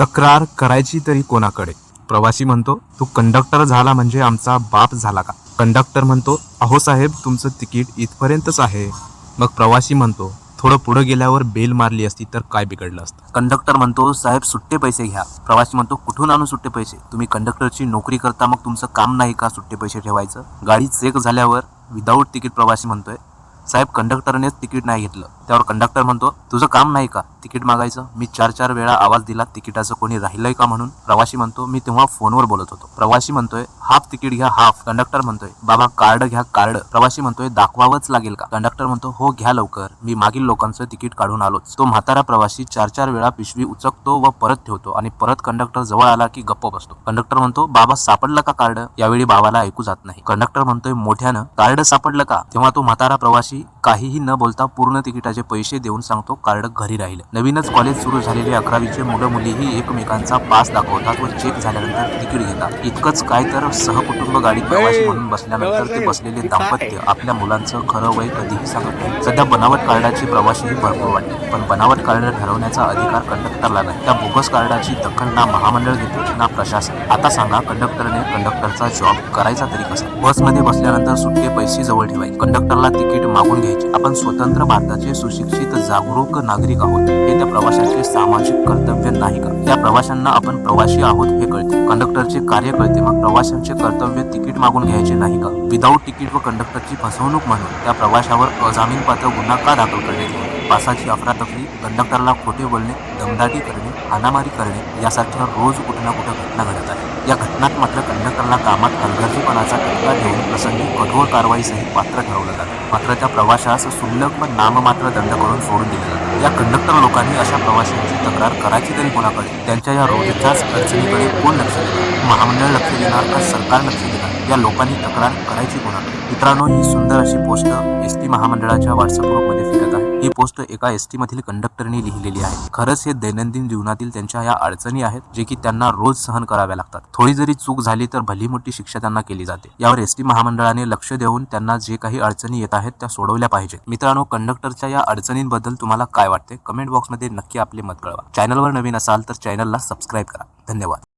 तक्रार करायची तरी कोणाकडे? प्रवासी म्हणतो तू कंडक्टर झाला म्हणजे आमचा बाप झाला का? कंडक्टर म्हणतो अहो साहेब तुमचं तिकीट इथपर्यंतच आहे. मग प्रवासी म्हणतो थोडं पुढं गेल्यावर बेल मारली असती तर काय बिघडलं असतं? कंडक्टर म्हणतो साहेब सुट्टे पैसे घ्या. प्रवासी म्हणतो कुठून आणू सुट्टे पैसे? तुम्ही कंडक्टरची नोकरी करता मग तुमचं काम नाही का सुट्टे पैसे ठेवायचं? गाडी चेक झाल्यावर विदाऊट तिकीट. प्रवासी म्हणतोय साहेब कंडक्टरनेच तिकीट नाही घेतलं. त्यावर कंडक्टर म्हणतो तुझं काम नाही का? तिकीट मागायचं? मी चार चार वेळा आवाज दिला तिकिटाचं कोणी राहिलंय का म्हणून? प्रवासी म्हणतो मी तेव्हा फोनवर बोलत होतो. प्रवासी म्हणतोय हाफ तिकीट घ्या हाफ. कंडक्टर म्हणतोय बाबा कार्ड घ्या कार्ड. प्रवासी म्हणतोय दाखवावंच लागेल का? कंडक्टर म्हणतो हो घ्या लवकर. मी मागील लोकांचं तिकीट काढून आलोच. तो म्हातारा प्रवासी चार चार वेळा पिशवी उचकतो व परत ठेवतो आणि परत कंडक्टर जवळ आला की गप्प बसतो. कंडक्टर म्हणतो बाबा सापडलं का कार्ड? यावेळी बाबाला ऐकू जात नाही. कंडक्टर म्हणतोय मोठ्यानं कार्ड सापडलं का? तेव्हा तो म्हातारा प्रवासी काहीही न बोलता पूर्ण तिकिटाचे पैसे देऊन सांगतो कार्ड घरी राहिले. नवीनच कॉलेज सुरू झालेले अकरावीचे मुलं मुलीही एकमेकांचा पास दाखवतात व चेक झाल्यानंतर तिकीट घेतात. इतकंच काय तर सहकुटुंब गाडीत प्रवासी म्हणून बसल्यानंतर ते बसलेले दाम्पत्य आपल्या मुलांचं खरं वय कधीही सांगत नाही. सध्या बनावट कार्डाची प्रवासीही भरपूर वाटते पण बनावट कार्ड ठरवण्याचा अधिकार कंडक्टरला नाही. त्या बोगस कार्डाची दखल ना महामंडळ घेते ना प्रशासन. आता सांगा कंडक्टरने कंडक्टरचा जॉब करायचा तरी कसा? बसमध्ये बसल्यानंतर सुट्टे पैसे जवळ ठेवायचे. कंडक्टरला तिकीट मागून घ्यायचे. आपण स्वतंत्र भारताचे सुशिक्षित जागरूक नागरिक आहोत हे त्या प्रवाशाचे सामाजिक कर्तव्य नाही का? त्या प्रवाशांना आपण प्रवासी आहोत हे कळते. कंडक्टरचे कार्य कळते. मग प्रवाशांचे कर्तव्य तिकीट मागून घ्यायचे नाही का? विदाऊट तिकीट व कंडक्टरची फसवणूक म्हणून त्या प्रवाशावर अजामीनपात्र गुन्हा का दाखल करण्यात येईल? पासाची अफरातफरी कंडक्टरला खोटे बोलणे दमदाटी करणे हानामारी करणे यासारख्या रोज कुठे ना कुठे घटना घडत आहेत. या घटनात मात्र कंडक्टरला कामात हलगर्जीपणाचा टक्का ठेवून प्रसंगी कठोर कारवाईसहित पात्र ठरवलं जातं. मात्र त्या प्रवाशास सुल्लक व नाममात्र दंड करून सोडून दिलं जातात या कंडक्टर लोकांनी अशा प्रवाशांची तक्रार करायची तरी कोणाकडे? त्यांच्या या रोजच्याच अडचणीकडे कोण लक्ष देणार? महामंडळ लक्ष देणार का सरकार लक्ष देणार? या लोकांनी तक्रार करायची कोणाकडे? मित्रांनो ही सुंदर अशी पोस्ट एस टी महामंडळाच्या व्हॉट्सअप ग्रुपमध्ये फिरत ही पोस्ट एका एस टी मधील कंडक्टरने लिहिलेली आहे. खरंच हे दैनंदिन जीवनातील त्यांच्या या अडचणी आहेत जे की त्यांना रोज सहन कराव्या लागतात. थोडी जरी चूक झाली तर भली मोठी शिक्षा त्यांना केली जाते. यावर एस टी महामंडळाने लक्ष देऊन त्यांना जे काही अडचणी येत आहेत त्या सोडवल्या पाहिजेत. मित्रांनो कंडक्टरच्या या अडचणींबद्दल तुम्हाला काय वाटते? कमेंट बॉक्समध्ये नक्की आपले मत कळवा. चॅनलवर नवीन असाल तर चॅनलला सबस्क्राईब करा. धन्यवाद.